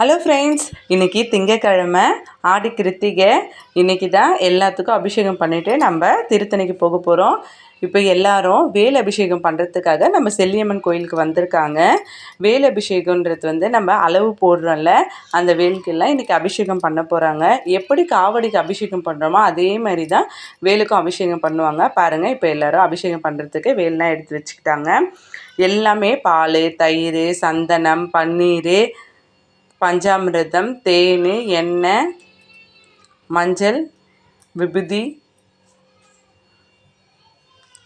Hello friends இன்றைக்கி திங்கக்கிழமை ஆடி கிருத்திகை. இன்றைக்கி தான் எல்லாத்துக்கும் அபிஷேகம் பண்ணிவிட்டு நம்ம திருத்தணிக்கு போக போகிறோம் இப்போ எல்லாரும் வேல் அபிஷேகம் பண்ணுறதுக்காக நம்ம செல்லியம்மன் கோயிலுக்கு வந்திருக்காங்க. வேல் அபிஷேகன்றது வந்து நம்ம அளவு போடுறோம்ல அந்த வேலுக்கெல்லாம் இன்றைக்கி அபிஷேகம் பண்ண போகிறாங்க எப்படி காவடிக்கு அபிஷேகம் பண்ணுறோமோ அதே மாதிரி தான் வேலுக்கும் அபிஷேகம் பண்ணுவாங்க. பாருங்கள் இப்போ எல்லோரும் அபிஷேகம் பண்ணுறதுக்கு வேல்லாம் எடுத்து வச்சுக்கிட்டாங்க. எல்லாமே பால் தயிர் சந்தனம் பன்னீர் பஞ்சாமிரதம் தேன் எண்ணெய் மஞ்சள் விபூதி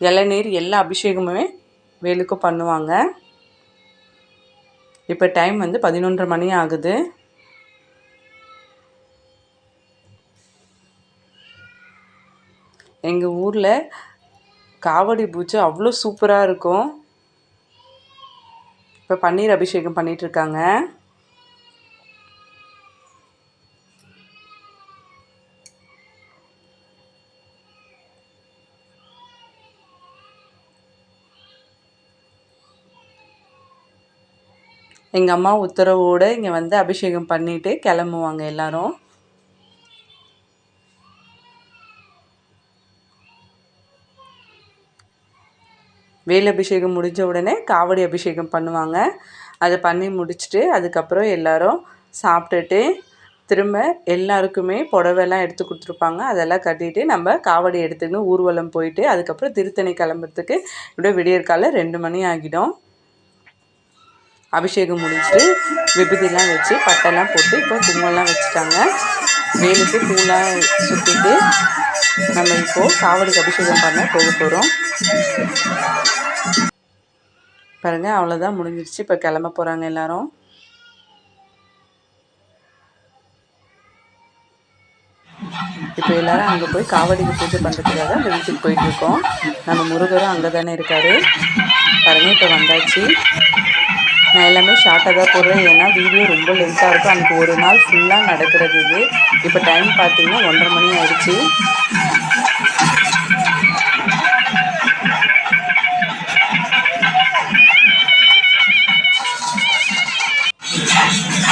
இளநீர் எல்லா அபிஷேகமுமே வேலுக்கும் பண்ணுவாங்க. இப்போ டைம் வந்து பதினொன்றரை மணி ஆகுது. எங்கள் ஊரில் காவடி பூஜை அவ்வளோ சூப்பராக இருக்கும். இப்போ பன்னீர் அபிஷேகம் பண்ணிகிட்ருக்காங்க எங்கள் அம்மா உத்தரவோடு இங்கே வந்து அபிஷேகம் பண்ணிவிட்டு கிளம்புவாங்க எல்லோரும். வேல் அபிஷேகம் முடிஞ்ச உடனே காவடி அபிஷேகம் பண்ணுவாங்க. அதை பண்ணி முடிச்சுட்டு அதுக்கப்புறம் எல்லோரும் சாப்பிட்டுட்டு திரும்ப எல்லாருக்குமே புடவைலாம் எடுத்து கொடுத்துருப்பாங்க. அதெல்லாம் கட்டிட்டு நம்ம காவடி எடுத்துக்கணும் ஊர்வலம் போயிட்டு அதுக்கப்புறம் திருத்தணி கிளம்புறதுக்கு இப்படியே விடியற்கால ரெண்டு மணி ஆகிடும். அபிஷேகம் முடிச்சுட்டு விபூதிலாம் வச்சு பட்டெல்லாம் போட்டு இப்போ குங்குமம்லாம் வச்சுட்டாங்க. வேலுக்கு பூலாம் சுற்றிட்டு நம்ம இப்போது காவடிக்கு அபிஷேகம் பண்ண போக போகிறோம் பாருங்கள் அவ்வளோதான் முடிஞ்சிருச்சு. இப்போ கிளம்ப போகிறாங்க எல்லோரும். இப்போ எல்லாரும் அங்கே போய் காவடிக்கு பூஜை பண்ணுறதுக்காக அந்த வீட்டுக்கு போயிட்டுருக்கோம் நம்ம முருகரும் அங்கே தானே இருக்கார். பாருங்கள் இப்போ வந்தாச்சு. நான் எல்லாமே ஷார்ட்டாக தான் போடுறேன். ஏன்னா வீடியோ ரொம்ப லென்த்தாக இருக்கும். அன்றைக்கி ஒரு நாள் ஃபுல்லாக நடக்கிறது இது. இப்போ டைம் பார்த்தீங்கன்னா ஒன்றரை மணி ஆயிடுச்சு.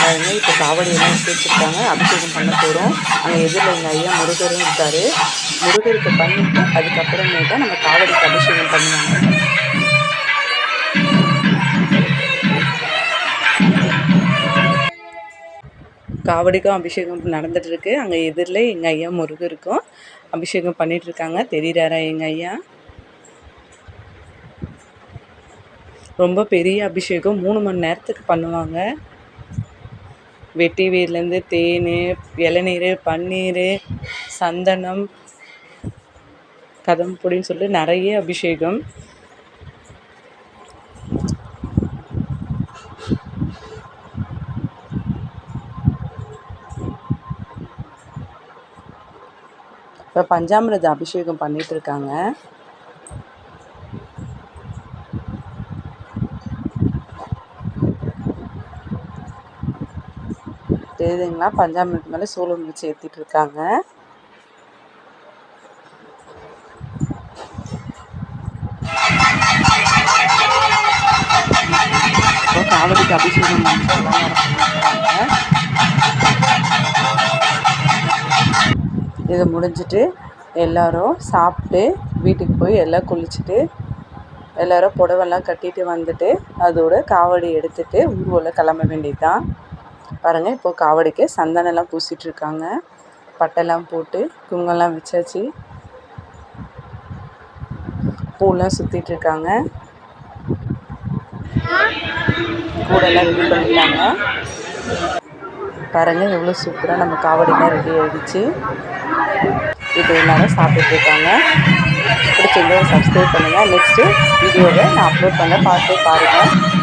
அதனால இப்போ காவடி எல்லாம் வச்சுருக்காங்க அபிஷேகம் பண்ண போகிறோம் அங்கே எதிரில் எங்கள் ஐயா முருகரும் இருக்கார். முருகருக்கு பண்ணிவிட்டு அதுக்கப்புறமே தான் நம்ம காவடிக்கு அபிஷேகம் பண்ணுவாங்க. காவடிக்கும் அபிஷேகம் நடந்துகிட்ருக்கு அங்கே எதிரில் எங்கள் ஐயா முருகருக்கும் அபிஷேகம் பண்ணிகிட்ருக்காங்க தெரிகிறாரா எங்கள் ஐயா? ரொம்ப பெரிய அபிஷேகம். மூணு மணி நேரத்துக்கு பண்ணுவாங்க. வெட்டி வேர்லேருந்து தேன் இளநீர் பன்னீர் சந்தனம் கதம்பொடின்னு சொல்லிட்டு நிறைய அபிஷேகம். இப்போ பஞ்சாமிரத அபிஷேகம் பண்ணிகிட்டு இருக்காங்க தெரியுதுங்களா? பஞ்சாமிரத்து மேலே சூழல் வச்சு ஏற்றிட்டு இருக்காங்க காவடிக்கு அபிஷேகம் இது முடிஞ்சிட்டு எல்லோரும் சாப்பிட்டு வீட்டுக்கு போய் எல்லாம் குளிச்சுட்டு எல்லோரும் புடவெல்லாம் கட்டிட்டு வந்துட்டு அதோட காவடி எடுத்துகிட்டு ஊர்வலம் கிளம்ப வேண்டியது தான் பாருங்கள் இப்போது காவடிக்கு சந்தனம்லாம் பூசிகிட்ருக்காங்க பட்டெல்லாம் போட்டு குங்கெல்லாம் வச்சாச்சு. பூலாம் சுற்றிட்டுருக்காங்க கூடெல்லாம் ரெடி பண்ணிட்டாங்க பாருங்கள் எவ்வளோ சூப்பராக நம்ம காவடிலாம் ரெடி ஆகிடுச்சு இது எல்லாரும் சாப்பிட்டுருக்காங்க பிடிச்சிருந்தா சப்ஸ்கிரைப் பண்ணுங்கள் நெக்ஸ்ட்டு வீடியோவை நான் அப்லோட் பண்ண பார்த்து பாருங்கள்